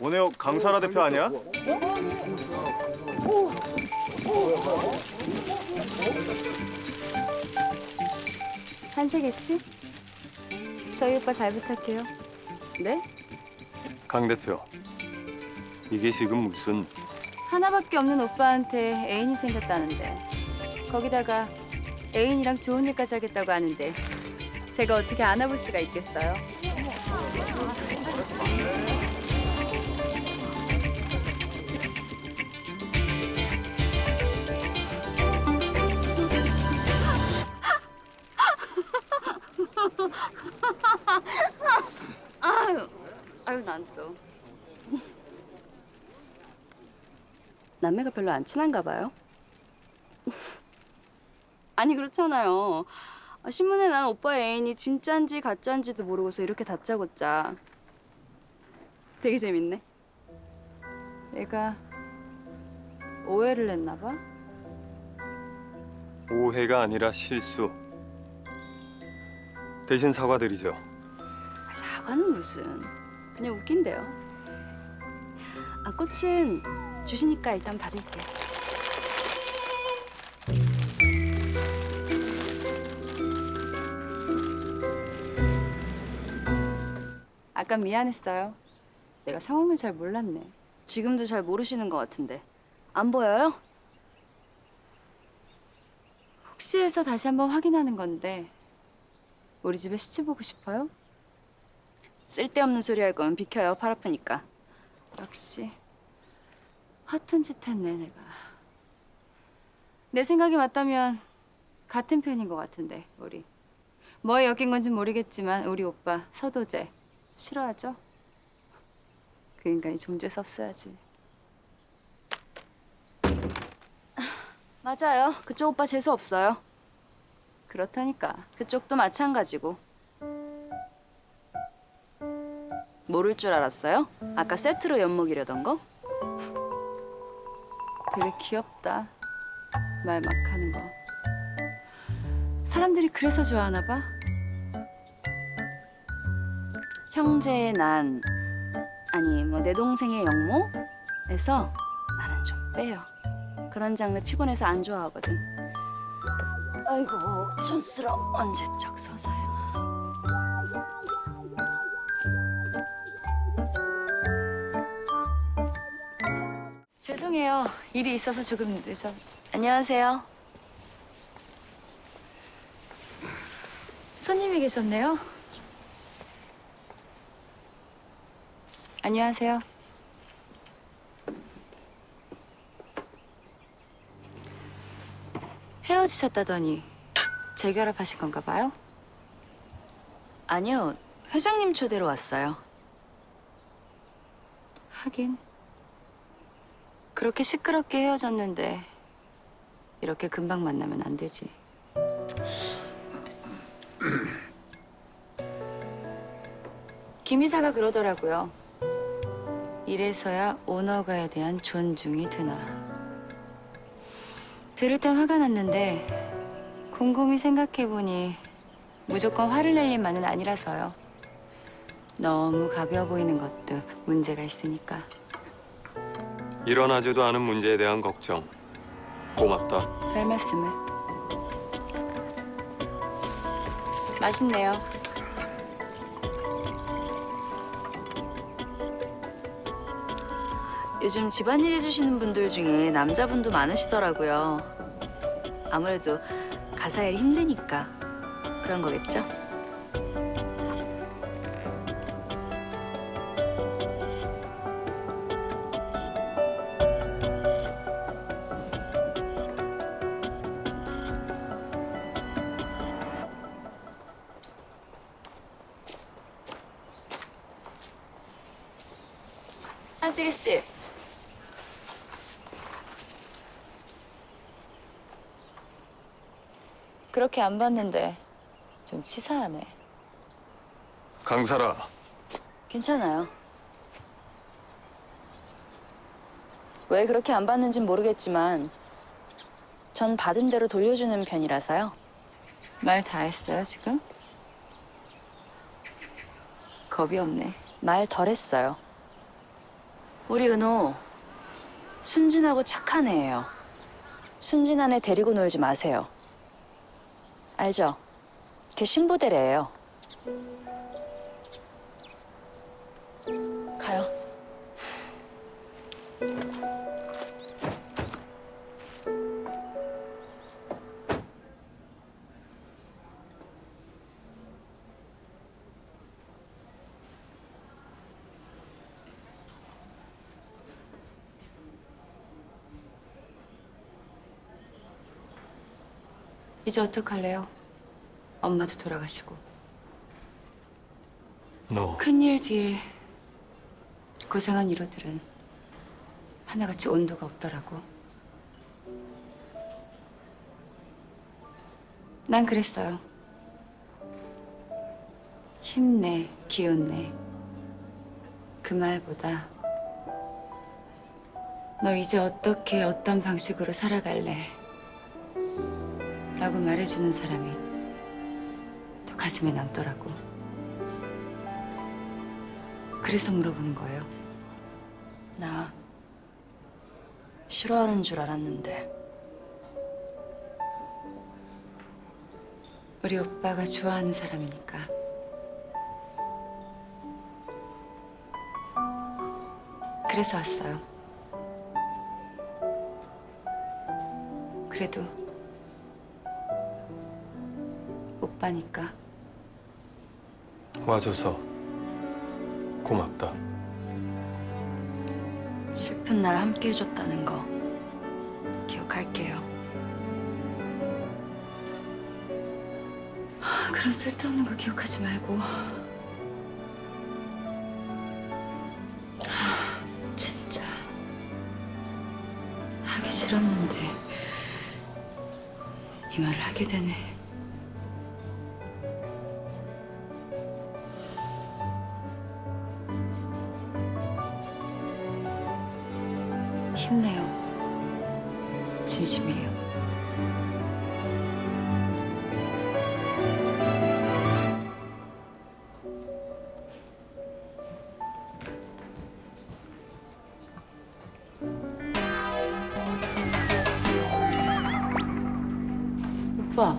원혜옥 강사라 대표 아니야? 한세계 씨? 저희 오빠 잘 부탁해요. 네? 강 대표. 이게 지금 무슨 하나밖에 없는 오빠한테 애인이 생겼다는데 거기다가 애인이랑 좋은 일까지 하겠다고 하는데 제가 어떻게 안아볼 수가 있겠어요? 남매가 별로 안 친한가 봐요. 아니 그렇잖아요. 아, 신문에 난 오빠 애인이 진짠지 가짠지도 모르고서 이렇게 다짜고짜. 되게 재밌네. 내가 오해를 했나 봐. 오해가 아니라 실수. 대신 사과드리죠. 아, 사과는 무슨. 그냥 웃긴데요. 아 꽃은 주시니까 일단 받을게. 아까 미안했어요. 내가 상황을 잘 몰랐네. 지금도 잘 모르시는 것 같은데 안 보여요? 혹시 해서 다시 한번 확인하는 건데 우리 집에 시집 보고 싶어요? 쓸데없는 소리 할 거면 비켜요. 팔 아프니까. 역시 허튼 짓 했네 내가. 내 생각이 맞다면 같은 편인 것 같은데 우리. 뭐에 엮인 건지 모르겠지만 우리 오빠 서도재 싫어하죠? 그 인간이 존재서 없어야지. 맞아요. 그쪽 오빠 재수 없어요. 그렇다니까. 그쪽도 마찬가지고. 모를 줄 알았어요? 아까 세트로 엿먹이려던 거? 되게 귀엽다. 말 막 하는 거. 사람들이 그래서 좋아하나 봐. 형제의 난, 아니 뭐 내 동생의 영모에서 나는 좀 빼요. 그런 장르 피곤해서 안 좋아하거든. 아이고 촌스러 언제적 서사야. 죄송해요. 일이 있어서 조금 늦어. 안녕하세요. 손님이 계셨네요. 안녕하세요. 헤어지셨다더니 재결합하신 건가 봐요? 아니요. 회장님 초대로 왔어요. 하긴 그렇게 시끄럽게 헤어졌는데 이렇게 금방 만나면 안 되지. 김 이사가 그러더라고요. 이래서야 오너가에 대한 존중이 드나. 들을 땐 화가 났는데 곰곰이 생각해보니 무조건 화를 낼 일만은 아니라서요. 너무 가벼워 보이는 것도 문제가 있으니까. 일어나지도 않은 문제에 대한 걱정. 고맙다. 별 말씀을. 맛있네요. 요즘 집안일 해주시는 분들 중에 남자분도 많으시더라고요. 아무래도 가사 일이 힘드니까 그런 거겠죠? 한슬기 씨. 그렇게 안 봤는데 좀 치사하네. 강사라. 괜찮아요. 왜 그렇게 안 받는진 모르겠지만 전 받은 대로 돌려주는 편이라서요. 말 다 했어요, 지금? 겁이 없네. 말 덜 했어요. 우리 은호 순진하고 착한 애예요. 순진한 애 데리고 놀지 마세요. 알죠? 걔 신부대래예요. 이제 어떡할래요? 엄마도 돌아가시고. 너 큰일 뒤에 고생한 이로들은 하나같이 온도가 없더라고. 난 그랬어요. 힘내, 기운내. 그 말보다 너 이제 어떻게 어떤 방식으로 살아갈래? 라고 말해주는 사람이 더 가슴에 남더라고. 그래서 물어보는 거예요. 나 싫어하는 줄 알았는데 우리 오빠가 좋아하는 사람이니까 그래서 왔어요. 그래도 오빠니까 와줘서 고맙다. 슬픈 날 함께 해줬다는 거 기억할게요. 하, 그런 쓸데없는 거 기억하지 말고. 하, 진짜 하기 싫었는데 이 말을 하게 되네. 오빠.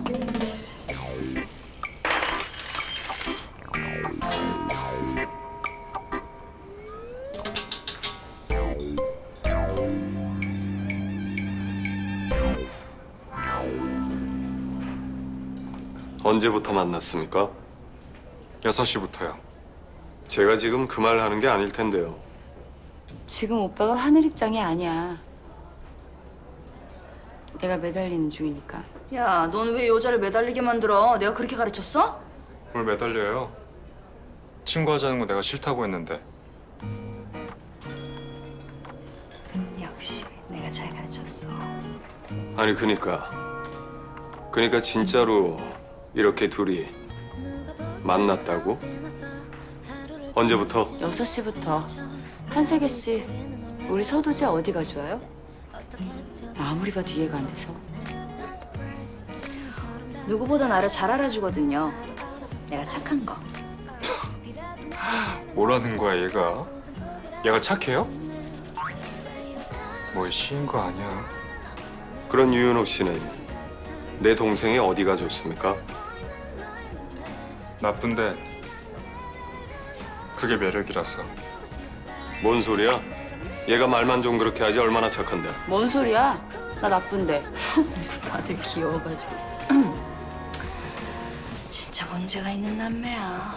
언제부터 만났습니까? 6시부터요. 제가 지금 그 말 하는 게 아닐 텐데요. 지금 오빠가 하늘 입장이 아니야. 내가 매달리는 중이니까. 야, 넌 왜 여자를 매달리게 만들어? 내가 그렇게 가르쳤어? 뭘 매달려요? 친구 하자는 거 내가 싫다고 했는데 역시 내가 잘 가르쳤어. 아니 그니까 그니까 진짜로 이렇게 둘이 만났다고? 언제부터? 6시부터 한세계 씨 우리 서두재 어디가 좋아요? 아무리 봐도 이해가 안 돼서. 누구보다 나를 잘 알아주거든요. 내가 착한 거. 뭐라는 거야 얘가? 얘가 착해요? 뭐 시인 거 아니야. 그런 유윤옥 씨는 내 동생이 어디가 좋습니까? 나쁜데 그게 매력이라서 뭔 소리야? 얘가 말만 좀 그렇게 하지 얼마나 착한데. 뭔 소리야? 나 나쁜데. 다들 귀여워가지고. 진짜 문제가 있는 남매야.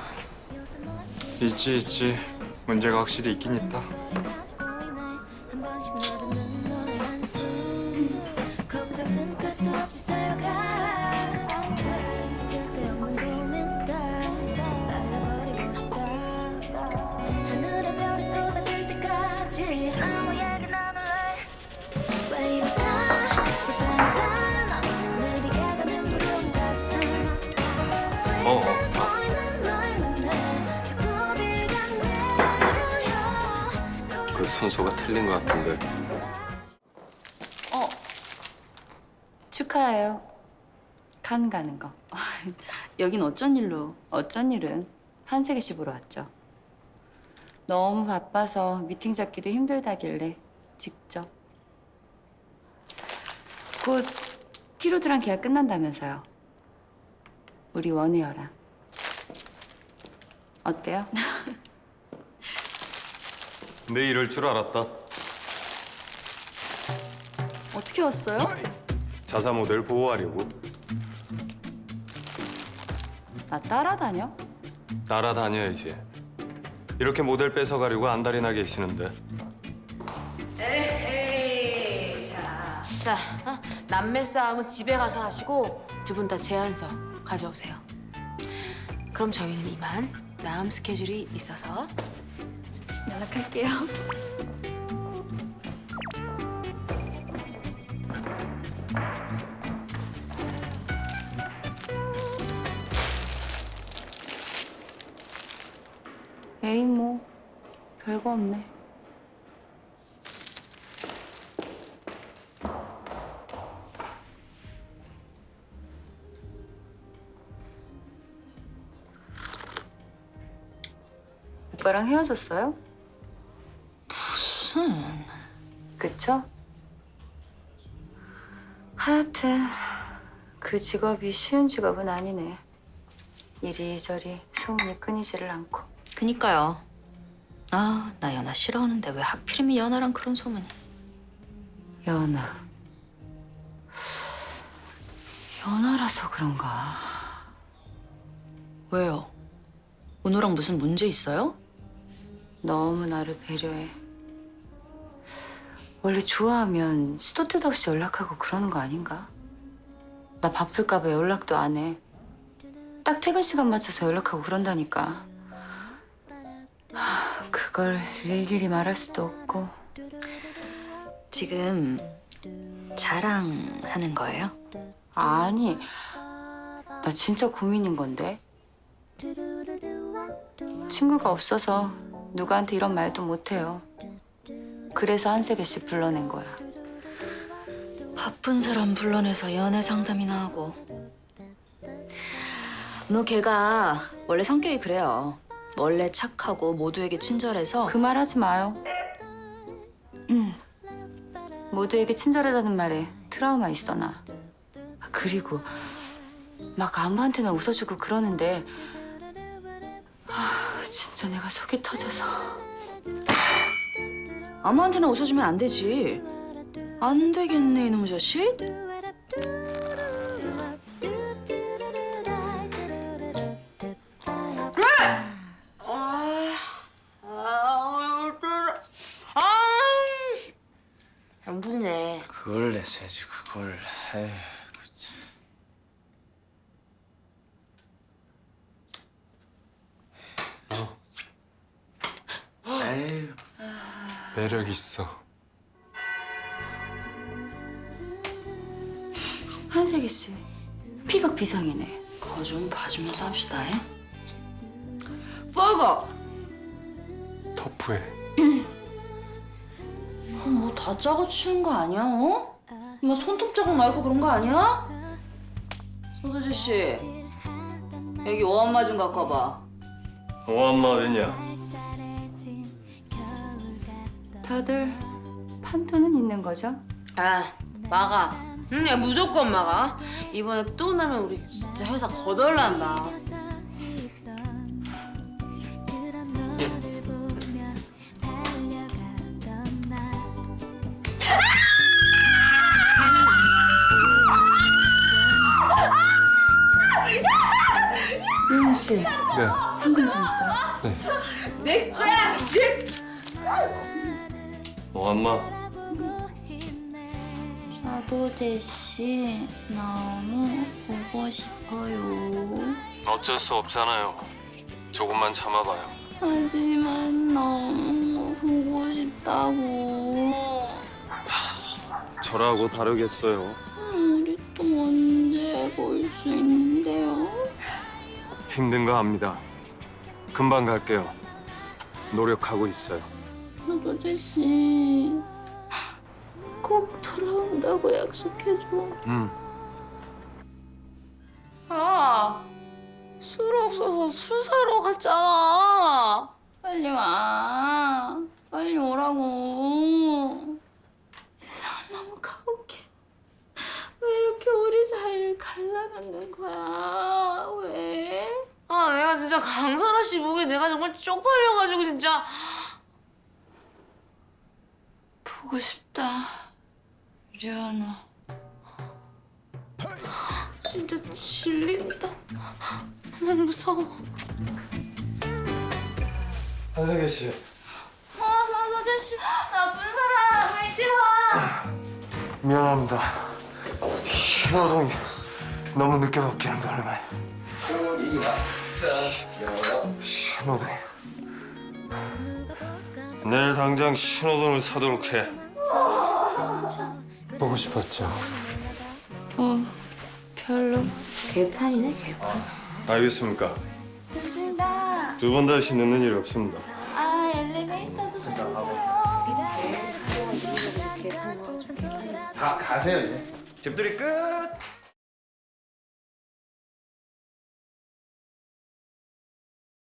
있지 있지 문제가 확실히 있긴 있다. 어. 그 순서가 틀린 것 같은데. 어. 축하해요. 칸 가는 거. 여긴 어쩐 일로? 어쩐 일은 한세계 씨 보러 왔죠. 너무 바빠서 미팅 잡기도 힘들다길래 직접. 곧 티로드랑 계약 끝난다면서요. 우리 원혜여랑. 어때요? 내 이럴 줄 알았다. 어떻게 왔어요? 자사 모델 보호하려고 나 따라다녀? 따라다녀야지. 이렇게 모델 뺏어가려고 안달이 나 계시는데 자, 어? 남매 싸움은 집에 가서 하시고 두 분 다 제안서 가져오세요. 그럼 저희는 이만 다음 스케줄이 있어서 연락할게요. 에이 뭐 별거 없네. 오빠랑 헤어졌어요? 무슨 그쵸? 하여튼 그 직업이 쉬운 직업은 아니네. 이리저리 소문이 끊이지를 않고. 그니까요. 아, 나 연하 싫어하는데 왜 하필이면 연하랑 그런 소문이? 연아. 연아라서 그런가. 왜요? 은호랑 무슨 문제 있어요? 너무 나를 배려해. 원래 좋아하면 시도 때도 없이 연락하고 그러는 거 아닌가? 나 바쁠까 봐 연락도 안 해. 딱 퇴근 시간 맞춰서 연락하고 그런다니까. 하, 그걸 일일이 말할 수도 없고. 지금 자랑하는 거예요? 아니, 나 진짜 고민인 건데. 친구가 없어서 누구한테 이런 말도 못해요. 그래서 한세계 씨 불러낸 거야. 바쁜 사람 불러내서 연애 상담이나 하고. 너 걔가 원래 성격이 그래요. 원래 착하고 모두에게 친절해서 그 말 하지 마요. 음. 모두에게 친절하다는 말에 트라우마 있어 나. 아, 그리고 막 아무한테나 웃어주고 그러는데 아, 진짜 내가 속이 터져서 아무한테나 웃어주면 안 되지. 안 되겠네 이놈의 자식. 안 붙네. 그걸 냈어야지 그걸 에휴 매력 있어. 한세기 씨 피박 비상이네. 그거 좀 봐주면서 합시다. 에? fol거 터프해. 뭐 다 짜고 치는 거 아니야? 어? 뭐 손톱 자국 말고 그런 거 아니야? 소도재 씨, 여기 오한마 좀 갖고 와봐. 오한마 왜냐? 다들 판도는 있는 거죠? 아, 막아. 응, 야, 무조건 막아. 이번에 또 나면 우리 진짜 회사 거덜난다. 윤호 씨 네. 현금 좀 있어요? 오한마 소도재 씨, 너무 보고 싶어요. 어쩔 수 없잖아요. 조금만 참아봐요. 하지만 너무 보고 싶다고. 저라고 다르겠어요. 우리 또 언제 볼 수 있는데요? 힘든 거 압니다. 금방 갈게요. 노력하고 있어요. 씨, 꼭 돌아온다고 약속해줘. 음. 아, 술 없어서 술 사러 갔잖아. 빨리 와. 빨리 오라고. 세상은 너무 가혹해. 왜 이렇게 우리 사이를 갈라놓는 거야? 왜? 아 내가 진짜 강설아 씨 목에 내가 정말 쪽팔려가지고 진짜 보고 싶다. 류현우. 진짜 질린다. 너무 무서워. 한세계 씨. 아, 서서재 씨. 나쁜 사람. 왜 이제 와? 미안합니다. 신호동이 너무 늦게 바뀌는 바람에. 신호등. 내일 당장 신호등을 사도록 해. 보고 싶었죠. 별로. 개판이네 개판 알겠습니까? 싫다. 두 번 다시 늦는 일이 없습니다. 아, 엘리베이터도 타주세요. 다 가세요 이제 집들이 끝